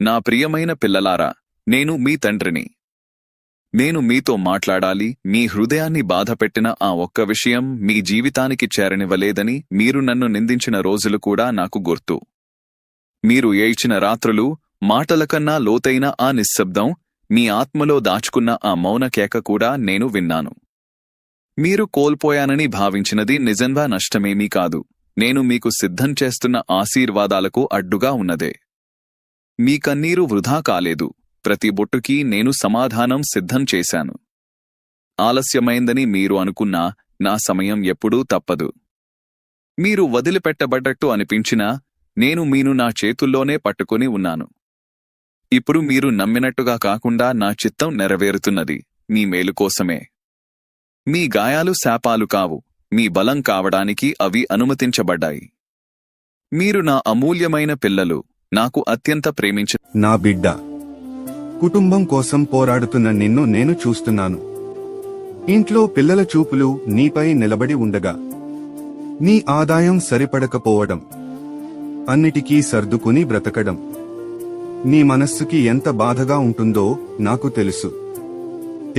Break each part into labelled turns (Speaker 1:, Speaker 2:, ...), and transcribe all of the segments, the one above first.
Speaker 1: నా ప్రియమైన పిల్లలారా నేను మీ తండ్రిని. నేను మీతో మాట్లాడాలి మీ హృదయాన్ని బాధపెట్టిన ఆ ఒక్క విషయం మీ జీవితానికి చేరనివ్వలేదని మీరు నన్ను నిందించిన రోజులు కూడా నాకు గుర్తు. మీరు ఏడ్చిన రాత్రులు మాటల కన్నా లోతైన ఆ నిశ్శబ్దం మీ ఆత్మలో దాచుకున్న ఆ మౌన కేక కూడా నేను విన్నాను. మీరు కోల్పోయానని భావించినది నిజంగా నష్టమేమీ కాదు నేను మీకు సిద్ధం చేస్తున్న ఆశీర్వాదాలకు అడ్డుగా ఉన్నదే. మీ కన్నీరు వృధా కాలేదు. ప్రతి బొట్టుకి నేను సమాధానం సిద్ధం చేశాను. ఆలస్యమైందని మీరు అనుకున్నా నా సమయం ఎప్పుడూ తప్పదు. మీరు వదిలిపెట్టబడ్డట్టు అనిపించినా నేను మీను నా చేతుల్లోనే పట్టుకుని ఉన్నాను. ఇప్పుడు మీరు నమ్మినట్టుగా కాకుండా నా చిత్తం నెరవేరుతున్నది. మీ మేలు కోసమే. మీ గాయాలు శాపాలు కావు. మీ బలం కావడానికి అవి అనుమతించబడ్డాయి. మీరు నా అమూల్యమైన పిల్లలు. నాకు అత్యంత ప్రేమించి
Speaker 2: నా బిడ్డ కుటుంబం కోసం పోరాడుతున్న నిన్ను నేను చూస్తున్నాను. ఇంట్లో పిల్లల చూపులు నీపై నిలబడి ఉండగా నీ ఆదాయం సరిపడకపోవడం అన్నిటికీ సర్దుకుని బ్రతకడం నీ మనస్సుకి ఎంత బాధగా ఉంటుందో నాకు తెలుసు.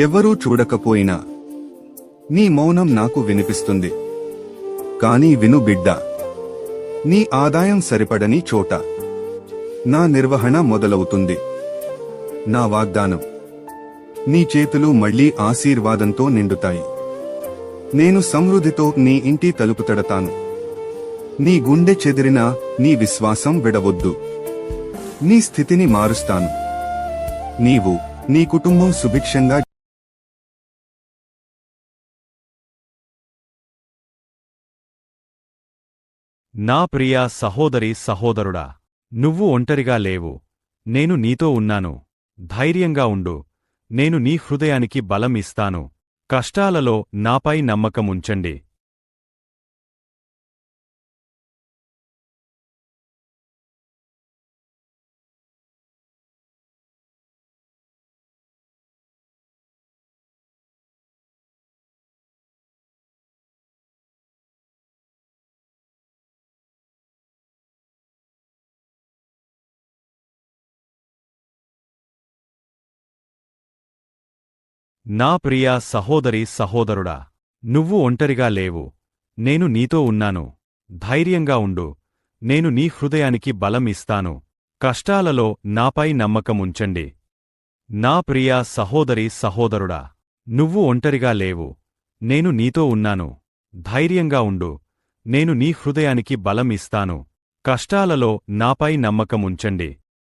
Speaker 2: ఎవ్వరూ చూడకపోయినా నీ మౌనం నాకు వినిపిస్తుంది. కానీ విను బిడ్డ నీ ఆదాయం సరిపడని చోట నా నిర్వహణ మొదలవుతుంది. నా వాగ్దానం నీ చేతులు మళ్ళీ ఆశీర్వాదంతో నిండుతాయి. నేను సమృద్ధితో నీ ఇంటి తలుపు తడతాను. నీ గుండె చెదిరినా నీ విశ్వాసం విడవద్దు. నీ స్థితిని మారుస్తాను. నీవు నీ కుటుంబం సుభిక్షంగా
Speaker 3: నా ప్రియ సహోదరి సహోదరుడా నువ్వు ఒంటరిగా లేవు. నేను నీతో ఉన్నాను. ధైర్యంగా ఉండు. నేను నీ హృదయానికి బలం ఇస్తాను. కష్టాలలో నాపై నమ్మకముంచండి. నా ప్రియా సహోదరి సహోదరుడా నువ్వు ఒంటరిగా లేవు. నేను నీతో ఉన్నాను. ధైర్యంగా ఉండు. నేను నీ హృదయానికి బలం ఇస్తాను. కష్టాలలో నాపై నమ్మకముంచండి నా ప్రియా సహోదరి సహోదరుడా నువ్వు ఒంటరిగా లేవు. నేను నీతో ఉన్నాను. ధైర్యంగా ఉండు. నేను నీ హృదయానికి బలం ఇస్తాను. కష్టాలలో నాపై నమ్మకముంచండి